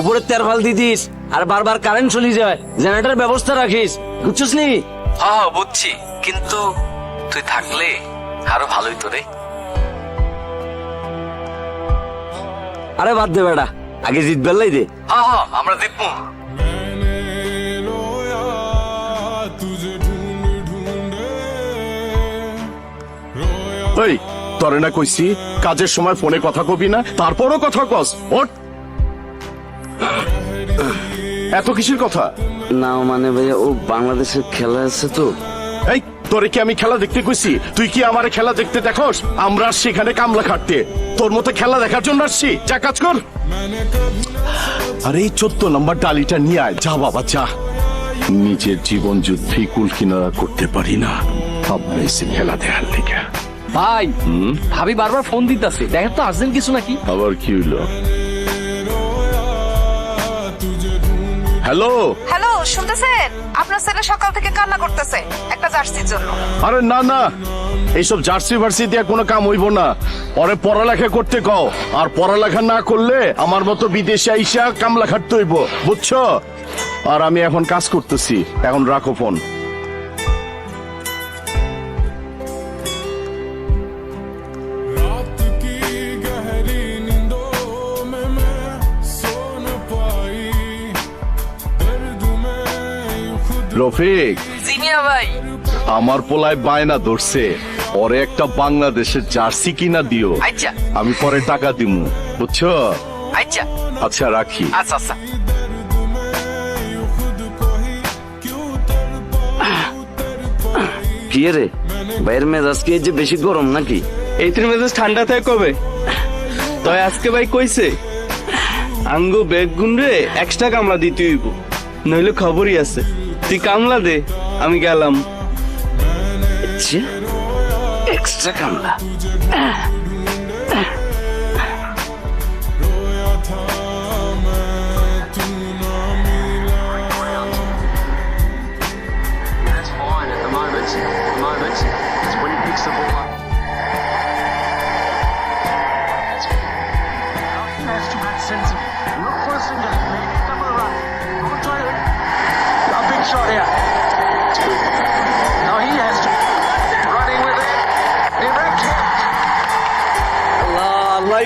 উপরে তেরফাল দিদিস আর বারবার কারেন্ট চলে যায়। জেনারেটর ব্যবস্থা রাখিস বুঝছিস নি? হ্যাঁ বুঝছি। কিন্তু তুই থাকলে আরও ভালোই তো রে। আরে বাদ দে বেটা আগে জিত বেল্লাই দে। হ্যাঁ হ্যাঁ আমরা দেখব ওই তরে না কইছি কাজের সময় ফোনে কথা কবি না তারপরও কথা কস ওঠ। এত কিসের কথা? না মানে ভাইয়া ও বাংলাদেশের খেলা আছে তো। এই তোরে কি আমি খেলা দেখতে কইছি? তুই কি আমার খেলা দেখতে দেখোস? আমরা আসছি এখানে কামলা খাটতে। তোর মতো খেলা দেখার জন্য আসছি। যা কাজ কর। আরে এই চোদ্দ নম্বর ডালিটা নিয়ে আয়। যা বাবা যা। নিজের জীবন যুদ্ধে কুল কিনারা করতে পারি না। আমরা এসে খেলা দেখার লিগে। ভাই ভাবি বারবার ফোন দিতেছে। দেখেন তো আর্জেন্ট কিছু নাকি? আবার কি হইল? হ্যালো? হ্যালো শুনতেছেন? আপনার ছেলে সকাল থেকে কান্না করতেছে একটা জার্সির জন্য। আরে না না। এইসব জার্সি ভার্সি দিয়ে কোনো কাম হইব না। পরে পড়ালেখা করতে কও। আর পড়ালেখা না করলে আমার মতো বিদেশে আইসা কামলা খাটতে হইব বুঝছ? আর আমি এখন কাজ করতেছি। এখন রাখো ফোন। রফিক। জিনিয়া ভাই। আমার পোলায় বায়না ধরছে। পরে একটা বাংলাদেশের জার্সি কিনা দিও। আচ্ছা। আমি পরে টাকা দিমু বুঝছ? আচ্ছা। আচ্ছা রাখি। আচ্ছা আচ্ছা। কি রে? ভাইয়ের মেজাজ কি এই যে বেশি গরম নাকি? এই তিন মেজাজ ঠান্ডা থাকে কবে? তয় আজকে ভাই কইছে আঙ্গু বেগ গুন রে এক্সট্রা কামলা দিতে হইব। নইলে খবরই আছে তুই কামলা দে আমি গেলাম এক্সট্রা কামলা That's fine at the moment. At the moment, it's when he picks the ball